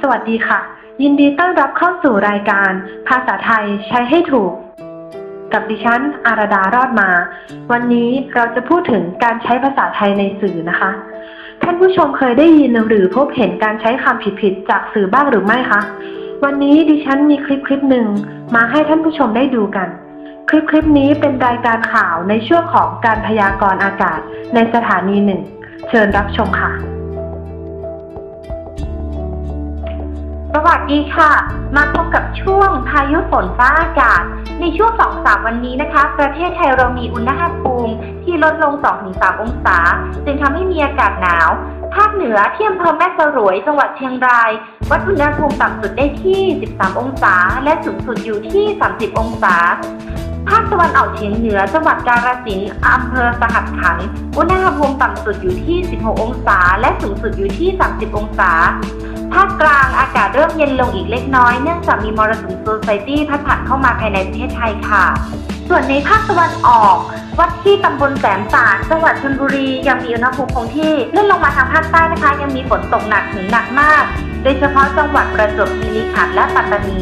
สวัสดีค่ะ ยินดีต้อนรับเข้าสู่รายการ ภาษาไทยใช้ให้ถูก กับดิฉัน อารดารอดมา วันนี้เราจะพูดถึงการใช้ภาษาไทยในสื่อนะคะ ท่านผู้ชมเคยได้ยินหรือพบเห็นการใช้คำผิดๆจากสื่อบ้างหรือไม่คะ วันนี้ดิฉันมีคลิปคลิปหนึ่งมาให้ท่านผู้ชมได้ดูกัน คลิปคลิปนี้เป็นรายการข่าวในช่วงของการพยากรณ์อากาศในสถานีหนึ่ง เชิญรับชมค่ะ วัสดีค่ะ มาพบกับช่วงพายุฝนฟ้าอากาศ ในช่วงสองสามวันนี้นะคะ ประเทศไทยเรามีอุณหภูมิที่ลดลง 2-3 องศา จึงทำให้มีอากาศหนาว ภาคเหนือที่อำเภอแม่สรวย จังหวัดเชียงราย วัดอุณหภูมิต่ำสุดได้ที่ 13 องศา และสูงสุดอยู่ที่ 30 องศา ภาคตะวันออกเฉียงเหนือ จังหวัดกาฬสินธุ์อำเภอสหัสขันธ์อุณหภูมิต่ำสุดอยู่ที่ 16 องศา และสูงสุดอยู่ที่ 30 องศา ภาคกลางอากาศเริ่มเย็นลงอีกเล็กน้อย เนื่องจากมีมรสุมโซไซตี้พัดผ่านเข้ามาภายในประเทศไทยค่ะ ส่วนในภาคตะวันออก วัดที่ตำบลแสมสารจังหวัดชลบุรียังมีอุณหภูมิคงที่เลื่อนลงมาทางภาคใต้นะคะ ยังมีฝนตกหนักถึงหนักมาก โดยเฉพาะจังหวัดประจวบคีรีขันธ์และปัตตานี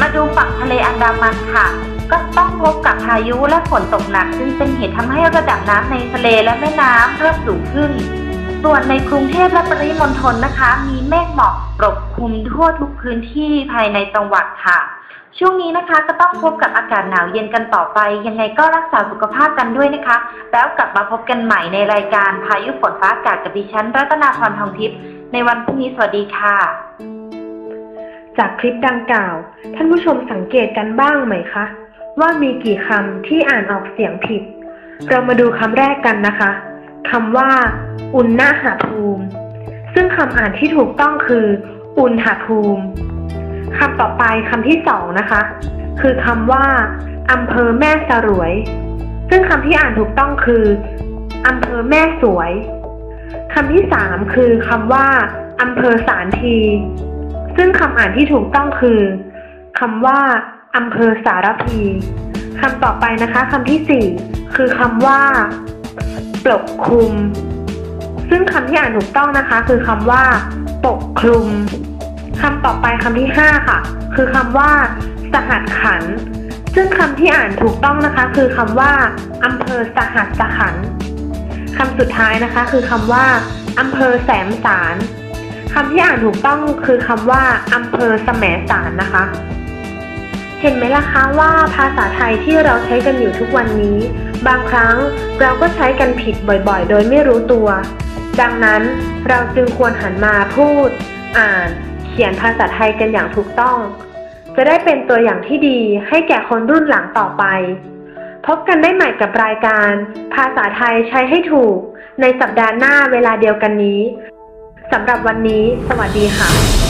มาดูฝั่งทะเลอันดามันค่ะ ก็ต้องพบกับพายุและฝนตกหนักซึ่งเป็นเหตุทำให้ระดับน้ำในทะเลและแม่น้ำเริ่มสูงขึ้น ส่วนในกรุงเทพและปริมณฑลนะคะ มีเมฆหมอกปกคลุมทั่วทุกพื้นที่ภายในจังหวัดค่ะ ช่วงนี้นะคะก็ต้องพบกับอากาศหนาวเย็นกันต่อไป ยังไงก็รักษาสุขภาพกันด้วยนะคะ แล้วกลับมาพบกันใหม่ในรายการพายุฝนฟ้าอากาศกับดิฉันรัตนาพรทองทิพย์ในวันพรุ่งนี้สวัสดีค่ะ จากคลิปดังกล่าว ท่านผู้ชมสังเกตกันบ้างไหมคะ ว่ามีกี่คำที่อ่านออกเสียงผิด เรามาดูคำแรกกันนะคะคำว่า อุณหภูมิ ซึ่งคำอ่านที่ถูกต้องคือ อุณหภูมิคำต่อไปคำที่สองนะคะ คือคำว่าอำเภอแม่สรวย ซึ่งคำที่อ่านถูกต้องคืออำเภอแม่สวยคำที่สามคือคำว่าอำเภอสารทีซึ่งคำอ่านที่ถูกต้องคือคำว่า อำเภอสารพีคำต่อไปนะคะคำที่สี่คือคำว่าปกคลุม ซึ่งคำที่อ่านถูกต้องนะคะ คือคำว่าปกคลุมคำต่อไปคำที่ห้าค่ะ คือคำว่า สหัสขัน ซึ่งคำที่อ่านถูกต้องนะคะ คือคำว่าอำเภอสหัสขันคำสุดท้ายนะคะ คือคำว่าอำเภอแสมสารคำที่อ่านถูกต้องคือคำว่าอำเภอแสมสารนะคะ เห็นไหมล่ะคะว่าภาษาไทยที่เราใช้กันอยู่ทุกวันนี้ บางครั้งเราก็ใช้กันผิดบ่อยๆ โดยไม่รู้ตัว ดังนั้นเราจึงควรหันมาพูด อ่าน เขียนภาษาไทยกันอย่างถูกต้อง จะได้เป็นตัวอย่างที่ดีให้แก่คนรุ่นหลังต่อไป พบกันได้ใหม่กับรายการ ภาษาไทยใช้ให้ถูก ในสัปดาห์หน้าเวลาเดียวกันนี้สำหรับวันนี้ สวัสดีค่ะ